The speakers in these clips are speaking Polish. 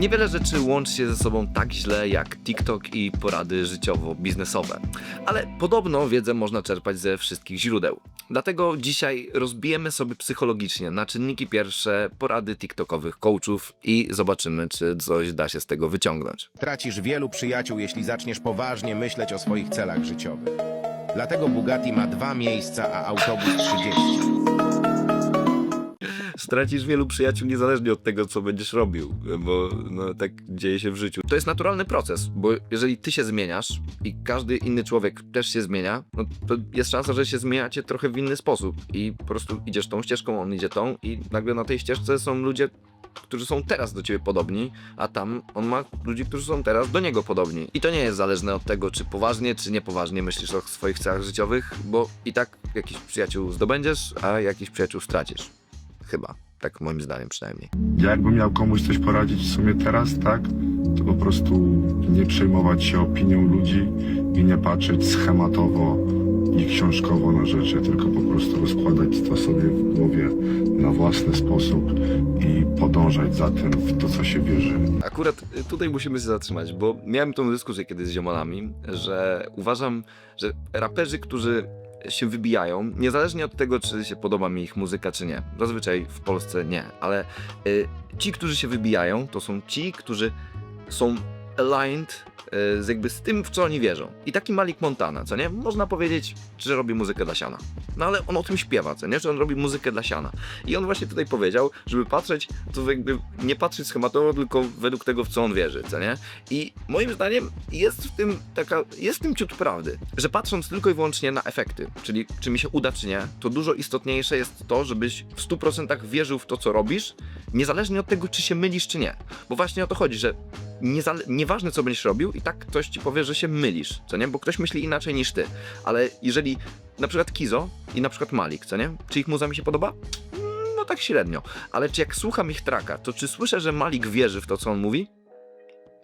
Niewiele rzeczy łączy się ze sobą tak źle jak TikTok i porady życiowo-biznesowe, ale podobno wiedzę można czerpać ze wszystkich źródeł. Dlatego dzisiaj rozbijemy sobie psychologicznie na czynniki pierwsze porady TikTokowych coachów i zobaczymy, czy coś da się z tego wyciągnąć. Tracisz wielu przyjaciół, jeśli zaczniesz poważnie myśleć o swoich celach życiowych. Dlatego Bugatti ma dwa miejsca, a autobus 30. Stracisz wielu przyjaciół niezależnie od tego, co będziesz robił, bo no, tak dzieje się w życiu. To jest naturalny proces, bo jeżeli ty się zmieniasz i każdy inny człowiek też się zmienia, no to jest szansa, że się zmieniacie trochę w inny sposób i po prostu idziesz tą ścieżką, on idzie tą i nagle na tej ścieżce są ludzie, którzy są teraz do ciebie podobni, a tam on ma ludzi, którzy są teraz do niego podobni. I to nie jest zależne od tego, czy poważnie, czy niepoważnie myślisz o swoich celach życiowych, bo i tak jakiś przyjaciół zdobędziesz, a jakiś przyjaciół stracisz. Chyba. Tak moim zdaniem przynajmniej. Jakbym miał komuś coś poradzić w sumie teraz, tak, to po prostu nie przejmować się opinią ludzi i nie patrzeć schematowo i książkowo na rzeczy, tylko po prostu rozkładać to sobie w głowie na własny sposób i podążać za tym, w to, co się wierzy. Akurat y, tutaj musimy się zatrzymać, bo miałem tą dyskusję kiedyś z ziomalami, że uważam, że raperzy, którzy się wybijają, niezależnie od tego, czy się podoba mi ich muzyka, czy nie. Zazwyczaj w Polsce nie, ale y, ci, którzy się wybijają, to są ci, którzy są aligned z jakby z tym, w co oni wierzą. I taki Malik Montana, co nie? Można powiedzieć, że robi muzykę dla siana. No ale on o tym śpiewa, co nie? Że on robi muzykę dla siana. I on właśnie tutaj powiedział, żeby patrzeć, to jakby nie patrzeć schematowo, tylko według tego, w co on wierzy, co nie? I moim zdaniem jest w tym taka, jest w tym ciut prawdy, że patrząc tylko i wyłącznie na efekty, czyli czy mi się uda, czy nie, to dużo istotniejsze jest to, żebyś w 100% wierzył w to, co robisz, niezależnie od tego, czy się mylisz, czy nie. Bo właśnie o to chodzi, że niezale- nieważne, co będziesz robił, i tak ktoś ci powie, że się mylisz, co nie? Bo ktoś myśli inaczej niż ty. Ale jeżeli na przykład Kizo i na przykład Malik, co nie? Czy ich muza mi się podoba? Mm, No tak średnio. Ale czy jak słucham ich traka, to czy słyszę, że Malik wierzy w to, co on mówi?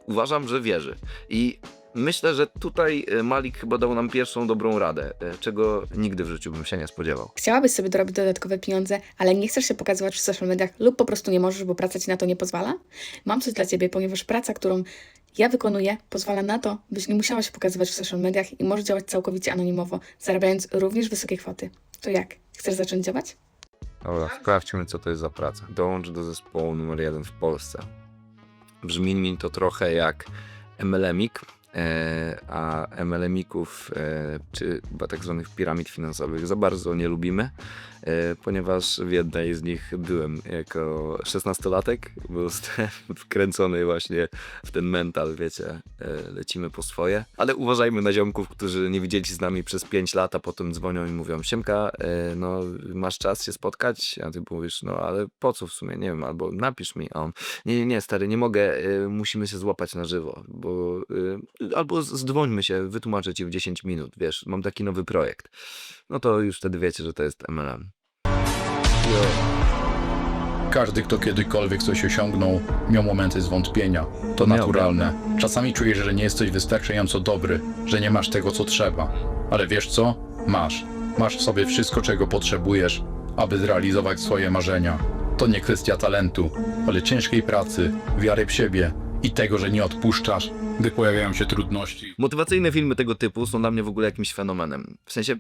Uważam, że wierzy. I myślę, że tutaj e, Malik chyba dał nam pierwszą dobrą radę, e, czego nigdy w życiu bym się nie spodziewał. Chciałabyś sobie dorobić dodatkowe pieniądze, ale nie chcesz się pokazywać w social mediach lub po prostu nie możesz, bo praca ci na to nie pozwala? Mam coś dla ciebie, ponieważ praca, którą ja wykonuję, pozwala na to, byś nie musiała się pokazywać w social mediach i możesz działać całkowicie anonimowo, zarabiając również wysokie kwoty. To jak? Chcesz zacząć działać? Dobra, sprawdźmy, co to jest za praca. Dołącz do zespołu numer jeden w Polsce. Brzmi mi to trochę jak MLMik, a MLMików, e, czy tak zwanych piramid finansowych, za bardzo nie lubimy, e, ponieważ w jednej z nich byłem jako 16-latek, bo zostałem wkręcony właśnie w ten mental, wiecie, e, lecimy po swoje. Ale uważajmy na ziomków, którzy nie widzieli się z nami przez 5 lat, a potem dzwonią i mówią, Siemka, e, no masz czas się spotkać? A ty mówisz, no ale po co w sumie, nie wiem, albo napisz mi, a on, nie, nie, nie, stary, nie mogę, e, musimy się złapać na żywo, bo e, albo zdwońmy się, wytłumaczę ci w 10 minut, wiesz, mam taki nowy projekt. No to już wtedy wiecie, że to jest MLM. Każdy, kto kiedykolwiek coś osiągnął, miał momenty zwątpienia. To Miał, naturalne. Czasami czujesz, że nie jesteś wystarczająco dobry, że nie masz tego, co trzeba. Ale wiesz co? Masz. Masz w sobie wszystko, czego potrzebujesz, aby zrealizować swoje marzenia. To nie kwestia talentu, ale ciężkiej pracy, wiary w siebie i tego, że nie odpuszczasz, gdy pojawiają się trudności. Motywacyjne filmy tego typu są dla mnie w ogóle jakimś fenomenem. W sensie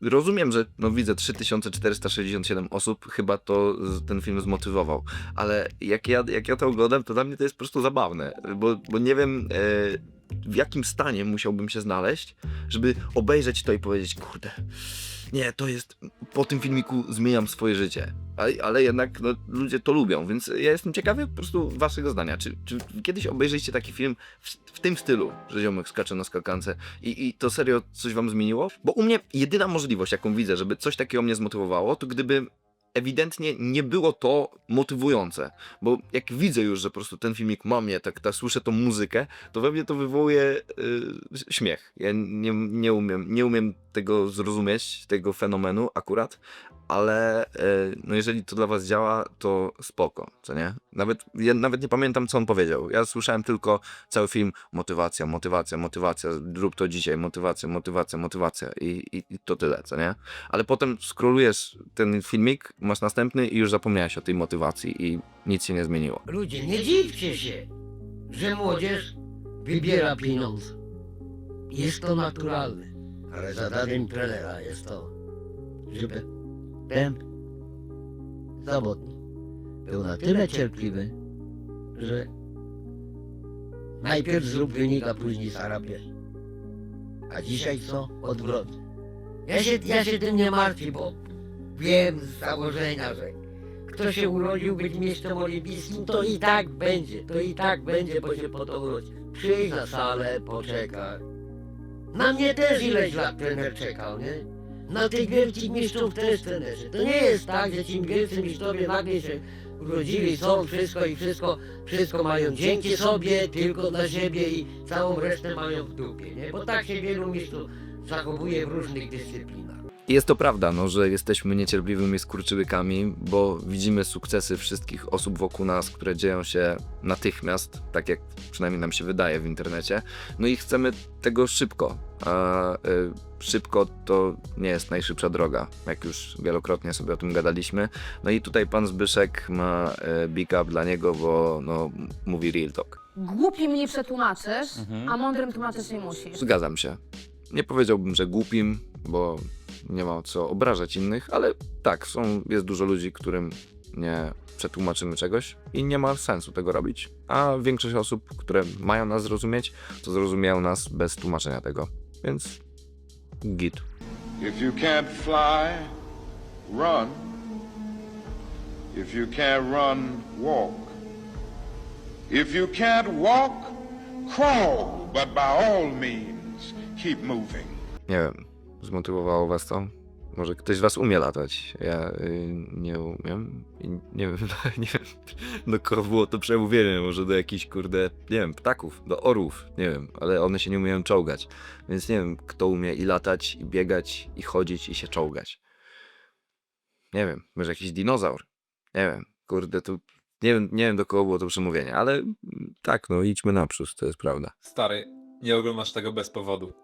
rozumiem, że no widzę 3467 osób, chyba to ten film zmotywował, ale jak ja, jak ja to oglądam, to dla mnie to jest po prostu zabawne, bo, bo nie wiem e, w jakim stanie musiałbym się znaleźć, żeby obejrzeć to i powiedzieć, kurde, nie, to jest, po tym filmiku zmieniam swoje życie. Ale, jednak no, ludzie to lubią, więc ja jestem ciekawy po prostu waszego zdania. Czy, czy kiedyś obejrzeliście taki film w, w tym stylu, że ziomek skacze na skakance i, i to serio coś wam zmieniło? Bo u mnie jedyna możliwość, jaką widzę, żeby coś takiego mnie zmotywowało, to gdyby ewidentnie nie było to motywujące. Bo jak widzę już, że po prostu ten filmik ma mnie, tak, tak słyszę tą muzykę, to we mnie to wywołuje y, śmiech. Ja nie, nie, umiem, nie umiem tego zrozumieć, tego fenomenu akurat, ale e, no jeżeli to dla was działa, to spoko, co nie? Nawet, ja nawet nie pamiętam, co on powiedział. Ja słyszałem tylko cały film motywacja, motywacja, motywacja, rób to dzisiaj, motywacja, motywacja, motywacja i, i, i to tyle, co nie? Ale potem scrollujesz ten filmik, masz następny i już zapomniałeś o tej motywacji i nic się nie zmieniło. Ludzie, nie dziwcie się. że młodzież wybiera pieniądze. Jest to naturalne, ale zadaniem trenera jest to, żeby ten zawodnik był na tyle cierpliwy, że najpierw zrób wynik, a później zarabia. A dzisiaj co? Odwrotnie. Ja się, ja się tym nie martwię, bo wiem z założenia, że kto się urodził być mistrzem olimpijskim, to i tak będzie, to i tak będzie, bo się po to urodzi. Przyjdź na salę, poczekaj. Na mnie też ileś lat trener czekał, nie? Na tych wielkich mistrzów też trenerzy. To nie jest tak, że ci wielcy mistrzowie nagle się urodzili, są wszystko i wszystko, wszystko mają dzięki sobie, tylko dla siebie i całą resztę mają w dupie, nie? Bo tak się wielu mistrzów zachowuje w różnych dyscyplinach. Jest to prawda, no, że jesteśmy niecierpliwymi skurczybykami, bo widzimy sukcesy wszystkich osób wokół nas, które dzieją się natychmiast, tak jak przynajmniej nam się wydaje w internecie. No i chcemy tego szybko. A y, szybko to nie jest najszybsza droga, jak już wielokrotnie sobie o tym gadaliśmy. No i tutaj pan Zbyszek ma y, big up dla niego, bo no, mówi real talk. Głupim nie przetłumaczysz, a mądrym tłumaczyć nie musisz. Zgadzam się. Nie powiedziałbym, że głupim, bo nie ma co obrażać innych, ale tak, są, jest dużo ludzi, którym nie przetłumaczymy czegoś i nie ma sensu tego robić. A większość osób, które mają nas zrozumieć, to zrozumieją nas bez tłumaczenia tego. Więc git. If you can't fly, run. If you can't run, walk. If you can't walk, crawl. But by all means, keep moving. Nie wiem, zmotywowało was to? Może ktoś z was umie latać? Ja y, nie umiem i nie wiem, nie wiem, do kogo było to przemówienie, może do jakichś, kurde, nie wiem, ptaków, do orłów, nie wiem, ale one się nie umieją czołgać, więc nie wiem, kto umie i latać, i biegać, i chodzić, i się czołgać. Nie wiem, może jakiś dinozaur, nie wiem, kurde, to nie wiem, nie wiem do kogo było to przemówienie, ale mm, tak, no idźmy naprzód, to jest prawda. Stary, nie oglądasz tego bez powodu.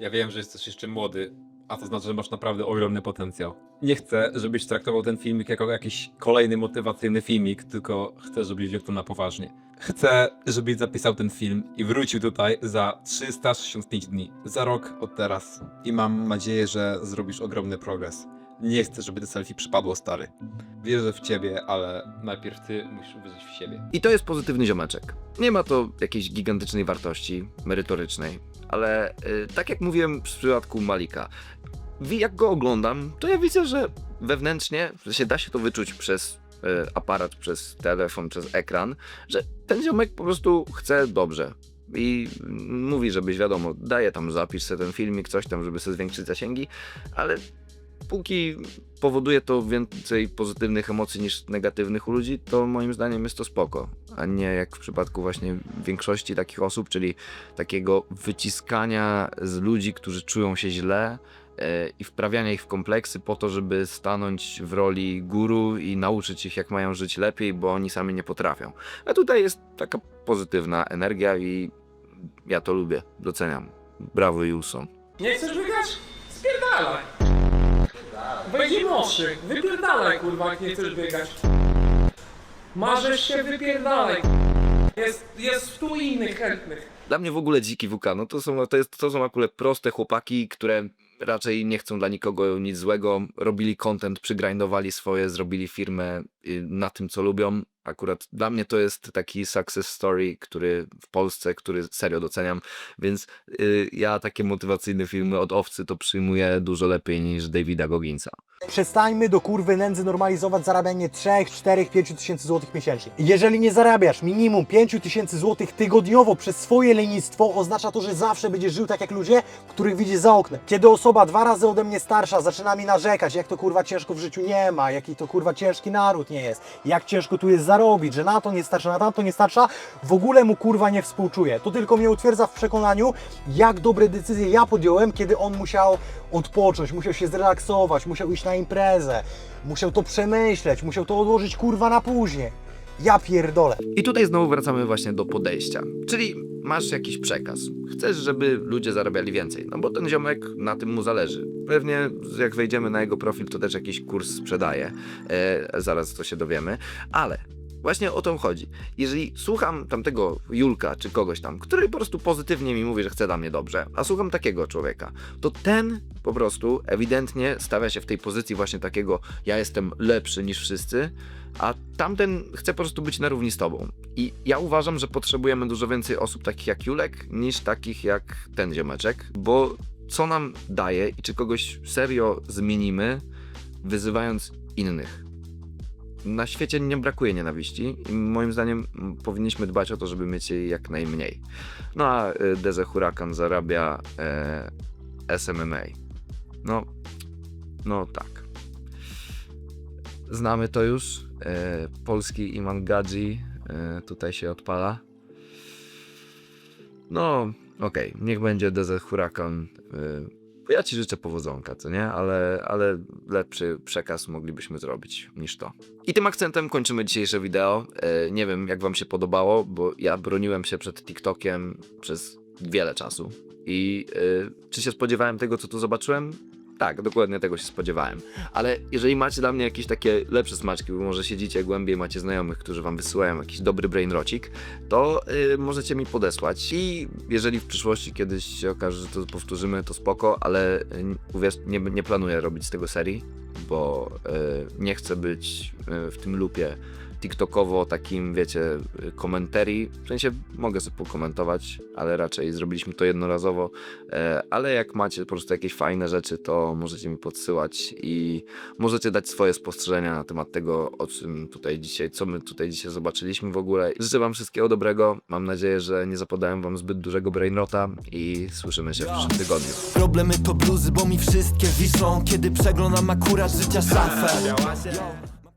Ja wiem, że jesteś jeszcze młody, a to znaczy, że masz naprawdę ogromny potencjał. Nie chcę, żebyś traktował ten filmik jako jakiś kolejny motywacyjny filmik, tylko chcę, żebyś wziął to na poważnie. Chcę, żebyś zapisał ten film i wrócił tutaj za 365 dni, za rok od teraz. I mam nadzieję, że zrobisz ogromny progres. Nie chcę, żeby to selfie przypadło, stary. Wierzę w ciebie, ale najpierw ty musisz uwierzyć w siebie. I to jest pozytywny ziomeczek. Nie ma to jakiejś gigantycznej wartości merytorycznej, ale y, tak jak mówiłem w przypadku Malika, jak go oglądam, to ja widzę, że wewnętrznie że da się to wyczuć przez y, aparat, przez telefon, przez ekran, że ten ziomek po prostu chce dobrze. I mówi, żebyś wiadomo, daje tam zapis ten filmik, coś tam, żeby sobie zwiększyć zasięgi, ale póki powoduje to więcej pozytywnych emocji niż negatywnych u ludzi, to moim zdaniem jest to spoko, a nie jak w przypadku właśnie większości takich osób, czyli takiego wyciskania z ludzi, którzy czują się źle e, i wprawiania ich w kompleksy po to, żeby stanąć w roli guru i nauczyć ich, jak mają żyć lepiej, bo oni sami nie potrafią. A tutaj jest taka pozytywna energia i ja to lubię, doceniam. Brawo Wilson. Nie chcesz wygrać? Spierdalaj! Weź moszy, wypierdalaj kurwa jak nie chcesz wygrać. Marzesz się, wypierdalaj. Jest, jest tu innych chętnych. Dla mnie w ogóle dziki WK, no to są, to, jest, to są akurat proste chłopaki, które raczej nie chcą dla nikogo nic złego, robili content, przygrindowali swoje, zrobili firmę na tym, co lubią. Akurat dla mnie to jest taki success story, który w Polsce, który serio doceniam, więc y, ja takie motywacyjne filmy od Owcy to przyjmuję dużo lepiej niż Davida Gogginsa. Przestańmy do kurwy nędzy normalizować zarabianie 3, 4, 5 tysięcy złotych miesięcznie. Jeżeli nie zarabiasz minimum 5 tysięcy złotych tygodniowo przez swoje lenistwo, oznacza to, że zawsze będziesz żył tak jak ludzie, których widzisz za oknem. Kiedy osoba dwa razy ode mnie starsza zaczyna mi narzekać, jak to kurwa ciężko w życiu nie ma, jaki to kurwa ciężki naród nie jest, jak ciężko tu jest zarobić, że na to nie starcza, na tamto nie starcza, w ogóle mu kurwa nie współczuję. To tylko mnie utwierdza w przekonaniu, jak dobre decyzje ja podjąłem, kiedy on musiał odpocząć, musiał się zrelaksować, musiał iść na imprezę, musiał to przemyśleć, musiał to odłożyć kurwa na później. Ja pierdolę. I tutaj znowu wracamy właśnie do podejścia. Czyli masz jakiś przekaz. Chcesz, żeby ludzie zarabiali więcej, no bo ten ziomek na tym mu zależy. Pewnie jak wejdziemy na jego profil, to też jakiś kurs sprzedaje. E, zaraz to się dowiemy. Ale Właśnie o to chodzi. Jeżeli słucham tamtego Julka czy kogoś tam, który po prostu pozytywnie mi mówi, że chce dla mnie dobrze, a słucham takiego człowieka, to ten po prostu ewidentnie stawia się w tej pozycji właśnie takiego ja jestem lepszy niż wszyscy, a tamten chce po prostu być na równi z tobą. I ja uważam, że potrzebujemy dużo więcej osób takich jak Julek niż takich jak ten ziomeczek, bo co nam daje i czy kogoś serio zmienimy, wyzywając innych? na świecie nie brakuje nienawiści i moim zdaniem powinniśmy dbać o to, żeby mieć jej jak najmniej. No a y, Deze Huracan zarabia e, SMMA. No, no tak. Znamy to już. E, polski Iman Gadzi e, tutaj się odpala. No, okej, niech będzie Deze Huracan. E, ja ci życzę powodzonka, co nie? Ale, ale lepszy przekaz moglibyśmy zrobić niż to. I tym akcentem kończymy dzisiejsze wideo. E, nie wiem, jak wam się podobało, bo ja broniłem się przed TikTokiem przez wiele czasu. I e, czy się spodziewałem tego, co tu zobaczyłem? Tak, dokładnie tego się spodziewałem. Ale jeżeli macie dla mnie jakieś takie lepsze smaczki, bo może siedzicie głębiej, macie znajomych, którzy wam wysyłają jakiś dobry brainrocik, to y, możecie mi podesłać. I jeżeli w przyszłości kiedyś się okaże, że to powtórzymy, to spoko, ale y, uwierz, nie, nie planuję robić z tego serii, bo y, nie chcę być y, w tym lupie TikTokowo takim, wiecie, komentarii. W sensie mogę sobie pokomentować, ale raczej zrobiliśmy to jednorazowo. E, ale jak macie po prostu jakieś fajne rzeczy, to możecie mi podsyłać i możecie dać swoje spostrzeżenia na temat tego, o czym tutaj dzisiaj, co my tutaj dzisiaj zobaczyliśmy w ogóle. Życzę wam wszystkiego dobrego. Mam nadzieję, że nie zapodałem wam zbyt dużego brainrota i słyszymy się w przyszłym tygodniu. Problemy to bluzy, bo mi wszystkie wiszą Kiedy przeglądam akurat życia szafę